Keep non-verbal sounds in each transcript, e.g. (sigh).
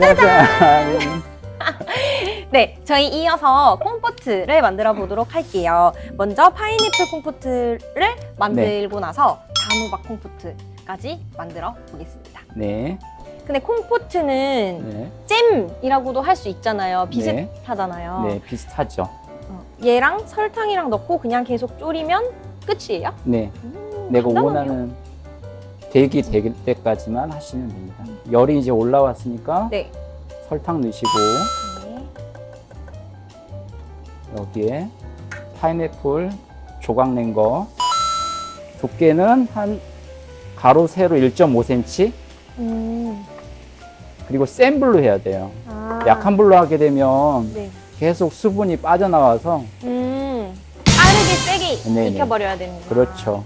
짜잔. (laughs) 네, 저희 이어서 콩포트를 만들어 보도록 할게요. 먼저 파인애플 콩포트를 만들고 나서 단호박 콩포트까지 만들어 보겠습니다. 네. 근데 콩포트는 네. 잼이라고도 할 수 있잖아요. 비슷하잖아요. 네, 비슷하죠. 어, 얘랑 설탕이랑 넣고 그냥 계속 졸이면 끝이에요? 네. 음, 내가 간단하네요. 원하는 대기 될 때까지만 하시면 됩니다. 열이 이제 올라왔으니까 네. 설탕 넣으시고 네. 여기에 파인애플 조각 낸 거 두께는 한 가로 세로 1.5cm 음. 그리고 센 불로 해야 돼요. 아. 약한 불로 하게 되면 네. 계속 수분이 빠져나와서 음. 빠르게 세게 네네. 익혀버려야 되는 그렇죠.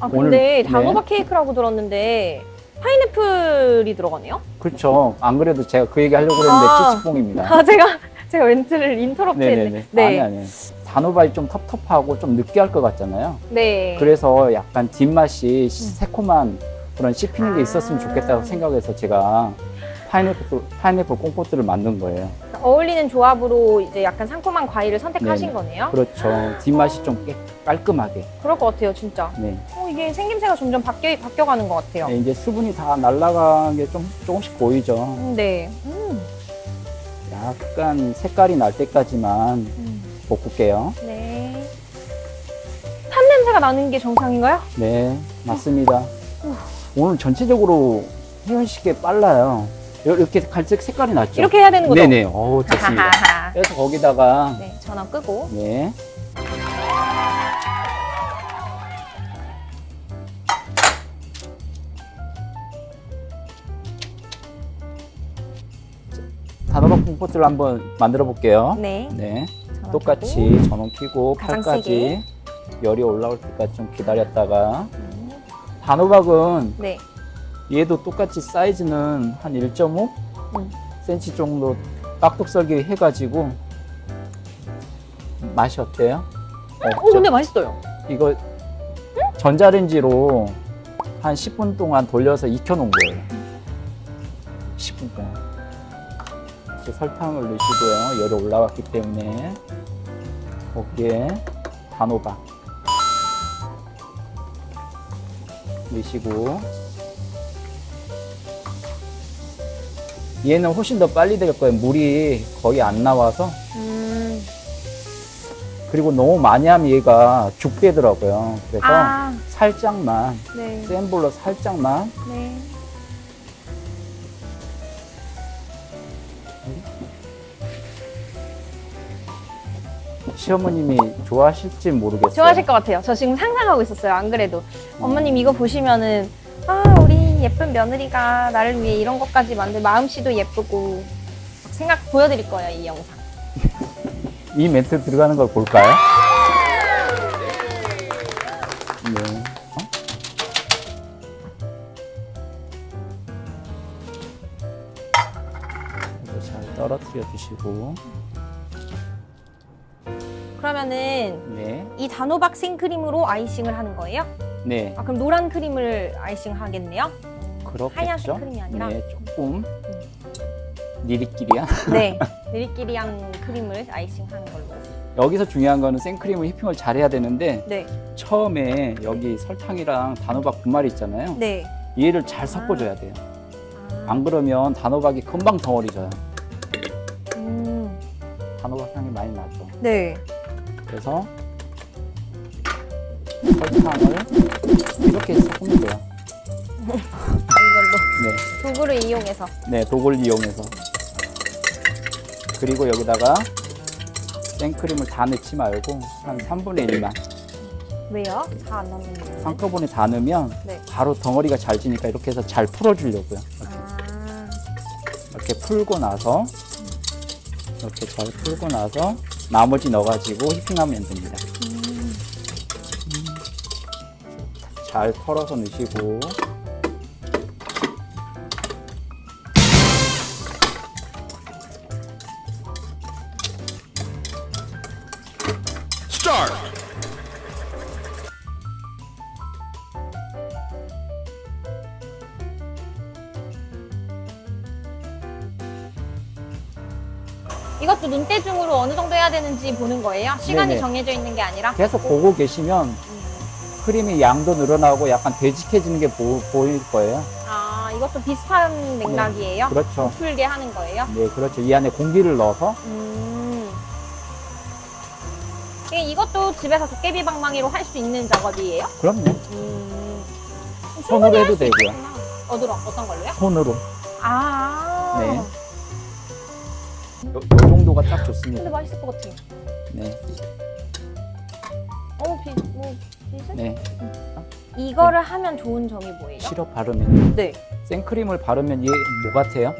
아 오늘- 근데 네. 단호박 케이크라고 들었는데 파인애플이 들어가네요? 그렇죠. 안 그래도 제가 그 얘기 하려고 그랬는데 아. 찌찌뽕입니다. 아 제가 제가 멘트를 인터럽트했네. 네네네. 네. 아니 아니. 단호박이 좀 텁텁하고 좀 느끼할 것 같잖아요. 네. 그래서 약간 뒷맛이 새콤한 그런 씹히는 게 아. 있었으면 좋겠다고 생각해서 제가 파인애플, 파인애플 콩포트를 만든 거예요. 어울리는 조합으로 이제 약간 상큼한 과일을 선택하신. 거네요. 그렇죠. 뒷맛이 좀 깨- 깔끔하게. 그럴 것 같아요, 진짜. 네. 어, 이게 생김새가 점점 바뀌어 바뀌어가는 것 같아요. 네, 이제 수분이 다 날아간 게 좀 조금씩 보이죠. 음, 네. 음. 약간 색깔이 날 때까지만 음. 볶을게요. 네. 탄 냄새가 나는 게 정상인가요? 네, 맞습니다. 오늘 전체적으로 혜연 씨게 빨라요. 이렇게 갈색 색깔이 났죠? 이렇게 해야 되는 거죠? 네네. 어 좋습니다. 그래서 거기다가 네, 전원 끄고. 네. 단호박 콩포트를 한번 만들어 볼게요. 네. 네. 전원. 똑같이 전원 켜고 가장 팔까지 열이 올라올 때까지 좀 기다렸다가 음. 단호박은 네. 얘도 똑같이 사이즈는 한 1.5 음. cm 정도 깍둑 썰기 해가지고 맛이 어때요? 오, 근데 맛있어요. 이거 전자레인지로 한 10분 동안 돌려서 익혀놓은 거예요. 10분 동안. 이제 설탕을 넣으시고요. 열이 올라왔기 때문에 거기에 단호박 넣으시고 얘는 훨씬 더 빨리 될 거예요. 물이 거의 안 나와서 음. 그리고 너무 많이 하면 얘가 죽되더라고요. 그래서 아, 살짝만 네. 센 불로 살짝만 네. 시어머님이 좋아하실지 모르겠어요. 좋아하실 것 같아요. 저 지금 상상하고 있었어요. 안 그래도. 어머님 이거 보시면은 예쁜 며느리가 나를 위해 이런 것까지 만들 마음씨도 예쁘고 막 생각 보여드릴 거예요 이 영상. (laughs) 이 멘트 들어가는 걸 볼까요? 네. 어? 이거 잘 떨어뜨려 주시고 그러면은 네, 이 단호박 생크림으로 아이싱을 하는 거예요? 네, 아 그럼 노란 크림을 아이싱 하겠네요? 그렇겠죠. 하얀색 크림이 아니라? 네, 조금 니리끼리야. 네. 느리끼리한 크림을 아이싱하는 걸로. 여기서 중요한 거는 생크림을 휘핑을 잘 해야 되는데 네. 처음에 여기 설탕이랑 단호박 분말이 있잖아요. 네. 얘를 잘 섞어줘야 돼요. 아, 안 그러면 단호박이 금방 덩어리 져요. 음. 단호박 향이 많이 나죠. 네. 그래서 설탕을 이렇게 섞으면 돼요. (laughs) 네, 도구를 이용해서. 네 도구를 이용해서. 그리고 여기다가 생크림을 다 넣지 말고 한 3분의 1만. 왜요? 다 안 넣는 이유는? 한꺼번에 다 넣으면 네. 바로 덩어리가 잘 지니까 이렇게 해서 잘 풀어주려고요. 이렇게, 아. 이렇게 풀고 나서 이렇게 잘 풀고 나서 나머지 넣어가지고 휘핑하면 됩니다. 음. 잘 털어서 넣으시고 이것도 눈대중으로 어느 정도 해야 되는지 보는 거예요? 시간이 네네. 정해져 있는 게 아니라? 계속 보고 계시면 음. 크림이 양도 늘어나고 약간 되직해지는 게 보, 보일 거예요. 아, 이것도 비슷한 맥락이에요? 그렇죠. 풀게 하는 거예요? 네, 그렇죠. 이 안에 공기를 넣어서 음. 예, 이것도 집에서 도깨비 방망이로 할 수 있는 작업이에요? 그럼요. 음. 손으로 해도 되고요. 있겠구나. 어디로, 어떤 걸로요? 손으로. 아. 네. 요, 요 정도가 딱 근데 좋습니다. 맛있을 것 같아요. 네, 어, 비, 뭐, 비슷? 네. 이거를 하면 좋은 점이 뭐예요? 시럽 바르면 네. 생크림을 바르면 얘 뭐 같아요?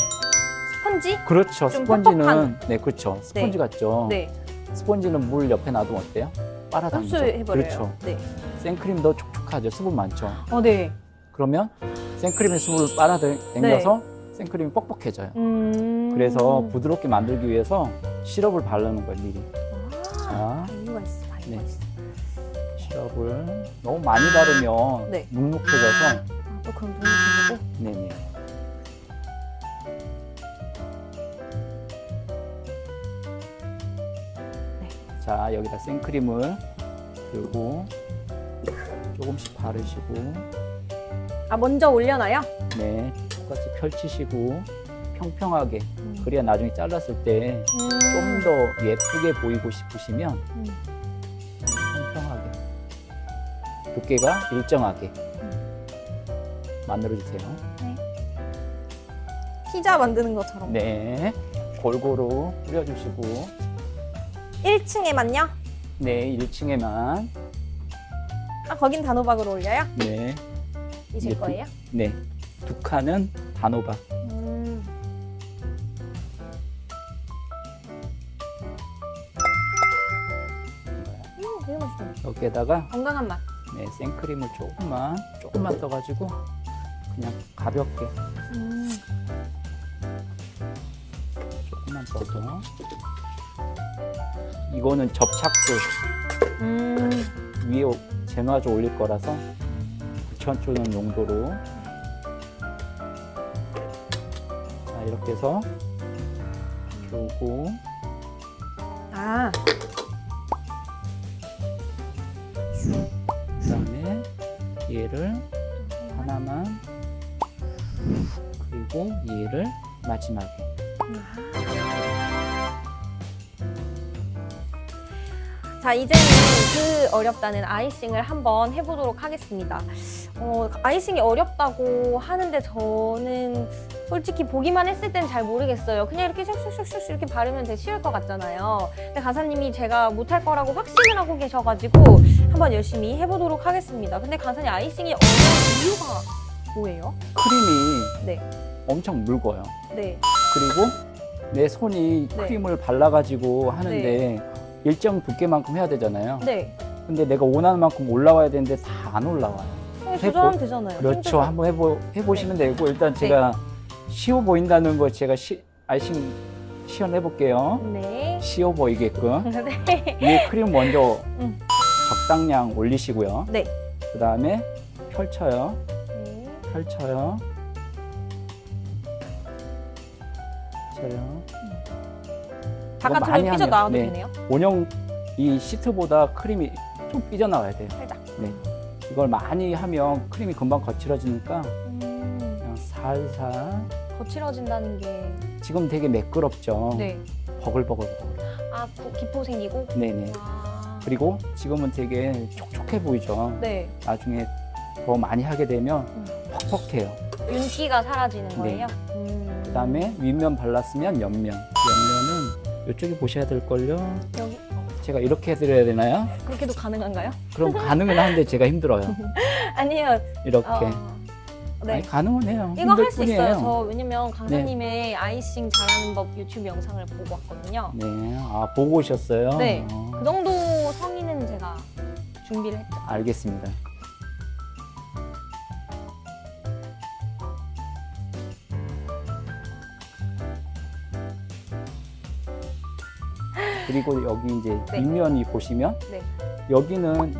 스펀지? 그렇죠. 좀 스펀지는 뻑뻑한. 네, 그렇죠. 스펀지 같죠. 네. 스펀지는 물 옆에 놔두면 어때요? 빨아당기죠. 흡수해버려요. 그렇죠. 네. 생크림도 촉촉하죠. 수분 많죠. 어, 네. 그러면 생크림의 수분을 빨아당겨서 생크림이 뻑뻑해져요. 음. 그래서 부드럽게 만들기 위해서 시럽을 바르는 거예요, 미리. 아, 자, 이유가 있어. 다 이유가 네. 있어. 시럽을 너무 많이 바르면 네. 눅눅해져서 아, 또 그럼 돈이 들고. 네네. 자, 여기다 생크림을 들고 조금씩 바르시고, 아, 먼저 올려놔요? 네, 똑같이 펼치시고 평평하게. 음. 그래야 나중에 잘랐을 때 좀 음. 더 예쁘게 보이고 싶으시면 음. 평평하게 두께가 일정하게 만들어 주세요. 피자 만드는 것처럼. 네, 골고루 뿌려주시고 1층에만요? 네, 1층에만 아, 거긴 단호박으로 올려요? 네, 이제 예, 두- 거예요? 네, 두 칸은 단호박. 음. 음, 되게. 여기에다가 건강한 맛. 네, 생크림을 조금만 조금만 떠가지고 그냥 가볍게 음. 조금만 떠서 이거는 접착제 음. 위에 제마저 올릴 거라서 붙여주는 용도로 이렇게 해서 주고. 아, 그다음에 얘를 하나만 그리고 얘를 마지막에. 자, 이제는 그 어렵다는 아이싱을 한번 해보도록 하겠습니다. 어, 아이싱이 어렵다고 하는데 저는 솔직히 보기만 했을 땐 잘 모르겠어요. 그냥 이렇게 슉슉슉슉 이렇게 바르면 되게 쉬울 것 같잖아요. 근데 가사님이 제가 못할 거라고 확신을 하고 계셔가지고 한번 열심히 해보도록 하겠습니다. 근데 가사님 아이싱이 어려운 이유가 뭐예요? 크림이 네. 엄청 묽어요. 네. 그리고 내 손이 네. 크림을 발라가지고 하는데 일정 두께만큼 해야 되잖아요. 네. 근데 내가 원하는 만큼 올라와야 되는데 다 안 올라와요. 그냥 조절하면 되잖아요. 그렇죠. 힘들죠. 한번 해보, 해보시면 되고 일단 제가 쉬워 보인다는 거 제가 시, 아이싱 시연해 볼게요. 네. 쉬워 보이게끔 (laughs) 네. 위에 크림 먼저 음. 적당량 올리시고요. 네. 그 다음에 펼쳐요. 네. 펼쳐요. 펼쳐요. 바깥으로 많이 삐져 하면, 나와도 네. 되네요. 원형 이 시트보다 크림이 좀 삐져나와야 돼요. 살짝. 네. 이걸 많이 하면 크림이 금방 거칠어지니까 음, 그냥 살살. 거칠어진다는 게. 지금 되게 매끄럽죠. 네. 버글버글. 아, 구- 기포 생기고. 네네. 아. 그리고 지금은 되게 촉촉해 보이죠. 네. 나중에 더 많이 하게 되면 음. 퍽퍽해요. 윤기가 사라지는 네. 거예요. 음. 그 다음에 윗면 발랐으면 옆면. 옆면은 이쪽에 보셔야 될 걸요. 여기 어, 제가 이렇게 해드려야 되나요? 그렇게도 가능한가요? 그럼 가능은 한데 제가 힘들어요. (laughs) 아니요. 이렇게. 어, 네. 아니, 가능은 해요. 이거 힘들 할수 뿐이에요. 있어요. 저 왜냐면 강사님의 아이싱 잘하는 법 유튜브 영상을 보고 왔거든요. 네. 아, 보고 오셨어요? 네. 어, 그 정도 성의는 제가 준비를 했죠. 알겠습니다. 그리고 여기 이제 (laughs) 네. 윗면이 보시면 네. 여기는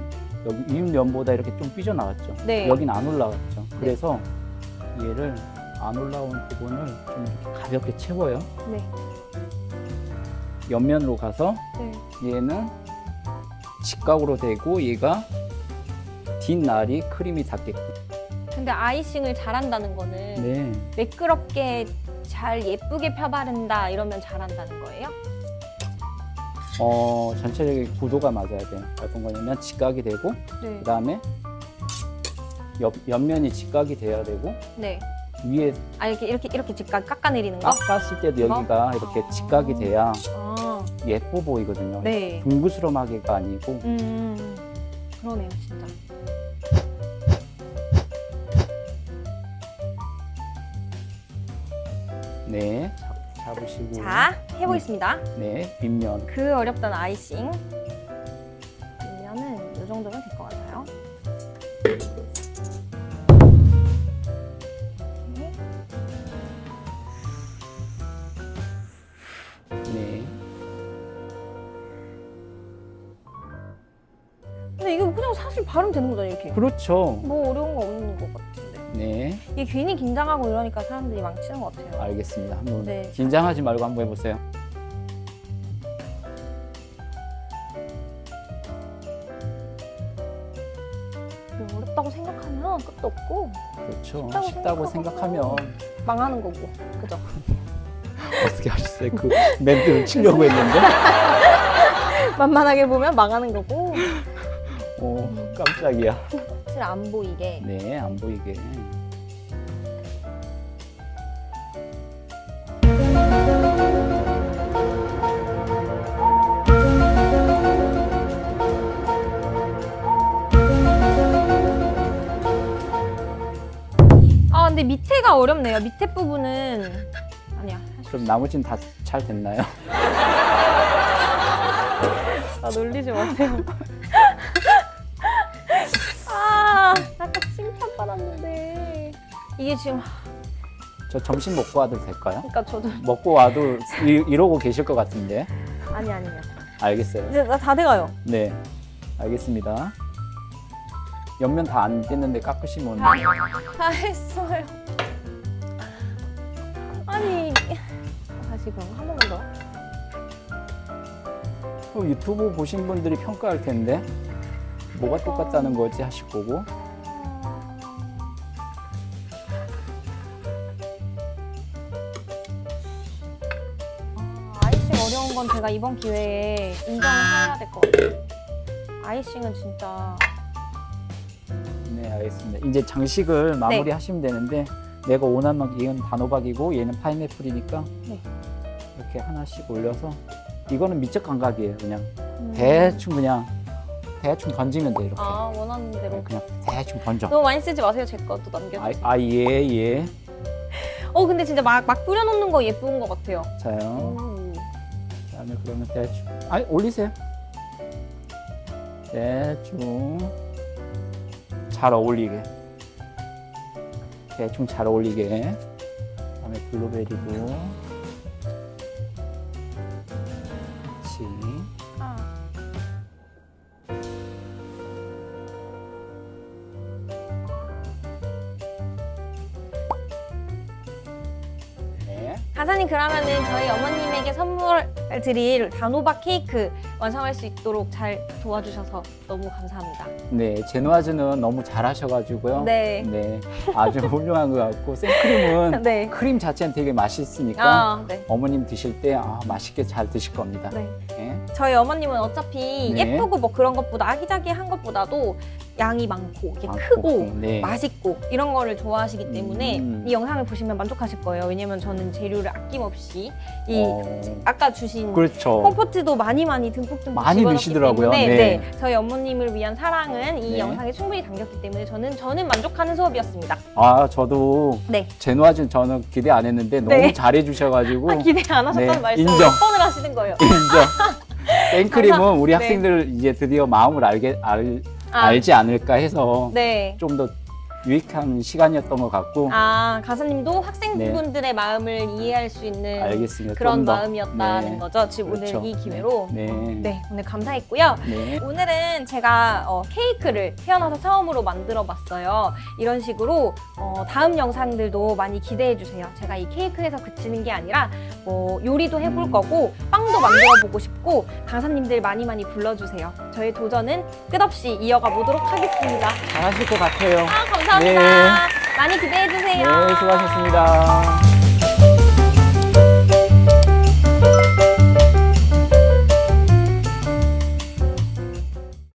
여기 윗면보다 이렇게 좀 삐져 나왔죠. 네. 여기는 안 올라왔죠. 그래서 얘를 안 올라온 부분을 좀 이렇게 가볍게 채워요. 네. 옆면으로 가서 네. 얘는 직각으로 되고 얘가 뒷날이 크림이 닿게끔. 근데 아이싱을 잘한다는 거는 네. 매끄럽게 잘 예쁘게 펴바른다 이러면 잘한다는 거예요? 어, 전체적인 구도가 맞아야 돼요. 어떤 거냐면 직각이 되고 네. 그 다음에 옆, 옆면이 직각이 돼야 되고 네. 위에 아 이렇게 이렇게 이렇게 직각 깎아내리는 거? 깎았을 때도? 여기가 이렇게 아. 직각이 돼야 아, 예뻐 보이거든요. 네. 둥그스름하게가 아니고 음, 그러네요, 진짜. 네 잡- 잡으시고 자, 해보겠습니다. 네 빗면 그 어렵다는 아이싱. 그러면은 이 정도면 될 것 같아요. 사실 바르면 되는 거잖아요, 이렇게. 그렇죠. 뭐 어려운 거 없는 것 같은데. 네 이게 괜히 긴장하고 이러니까 사람들이 망치는 것 같아요. 알겠습니다. 한번 네. 긴장하지 말고 한번 해보세요. 이거 어렵다고 생각하면 끝도 없고 그렇죠. 쉽다고 쉽다고. 생각하면 망하는 거고. 그죠? (laughs) 어떻게 하셨어요? 그 멘트를 치려고 했는데 (laughs) 만만하게 보면 망하는 거고. 어 깜짝이야. 사실 안 보이게. 네 안 보이게. 아 근데 밑에가 어렵네요. 밑에 부분은 아니야. 그럼 나머지는 다 잘 됐나요? 나 (laughs) 놀리지 마세요. 칭찬받았는데 이게 지금 저 점심 먹고 와도 될까요? 그러니까 저도 먹고 와도 이, 이러고 계실 것 같은데. 아니 아니야. 알겠어요. 이제 나 다 돼가요. 네, 알겠습니다. 옆면 다 안 됐는데 깎으시면 다, 다 했어요. 아니 다시 그럼 한 번만 더. 어, 유튜브 보신 분들이 평가할 텐데 뭐가 똑같다는 거지 하실 거고 이번 기회에 인정해야 될 것 같아요. 아이싱은 진짜 네 알겠습니다. 이제 장식을 마무리 하시면 되는데 내가 원하는 만큼 얘는 단호박이고 얘는 파인애플이니까 네. 이렇게 하나씩 올려서 이거는 미적 감각이에요. 그냥 음. 대충 그냥 대충 던지면 돼 이렇게 아 원하는 대로. 그냥 대충 던져. 너무 많이 쓰지 마세요. 제 것도 남겨주세요. 아 예 예. 어 근데 진짜 막, 막 뿌려놓는 거 예쁜 것 같아요. 자요. 오. 그다음에 그러면 대충 아 올리세요. 대충 잘 어울리게. 대충 잘 어울리게. 그 다음에 블루베리도 같이. 아. 네. 가사님 그러면은 저희 어머님에게 선물 드릴 단호박 케이크 완성할 수 있도록 잘 도와주셔서 너무 감사합니다. 네, 제노아즈는 너무 잘하셔가지고요. 네. 네, 아주 (laughs) 훌륭한 것 같고 생크림은 네. 크림 자체는 되게 맛있으니까 아, 네. 어머님 드실 때 아, 맛있게 잘 드실 겁니다. 네. 네. 저희 어머님은 어차피 네. 예쁘고 뭐 그런 것보다 아기자기한 것보다도 양이 많고 이게 많고, 크고 네. 맛있고 이런 거를 좋아하시기 때문에 음. 이 영상을 보시면 만족하실 거예요. 왜냐면 저는 재료를 아낌없이 이 어, 아까 주신 그렇죠. 콤포트도 많이 많이 듬뿍 듬뿍 많이 집어넣기 넣으시더라고요. 때문에 네. 네, 저희 어머님을 위한 사랑은 이 네. 영상에 충분히 담겼기 때문에 저는 저는 만족하는 수업이었습니다. 아, 저도 네. 제노아즈는 저는 기대 안 했는데 너무 네. 잘해 주셔가지고 아, 기대 안 하셨다는 네, 말씀 인정. 몇 번을 하시는 거예요. 인정. (laughs) 생크림은 우리 네. 학생들 이제 드디어 마음을 알게 알, 아, 알지 않을까 해서 네. 좀 더 유익한 시간이었던 것 같고 아 가사님도 학생분들의 마음을 이해할 수 있는 네. 알겠습니다. 그런 좀 더. 마음이었다는 네. 거죠. 지금 그렇죠. 오늘 이 기회로. 네. 네, 오늘 감사했고요. 네. 오늘은 제가 어, 케이크를 태어나서 처음으로 만들어 봤어요. 이런 식으로 어, 다음 영상들도 많이 기대해 주세요. 제가 이 케이크에서 그치는 게 아니라 뭐 요리도 해볼 음. 거고 빵도 만들어 보고 싶고 강사님들 많이 많이 불러주세요. 저의 도전은 끝없이 이어가 보도록 하겠습니다. 잘하실 것 같아요. 아, 감사합니다. 네. 많이 기대해 주세요. 네, 수고하셨습니다.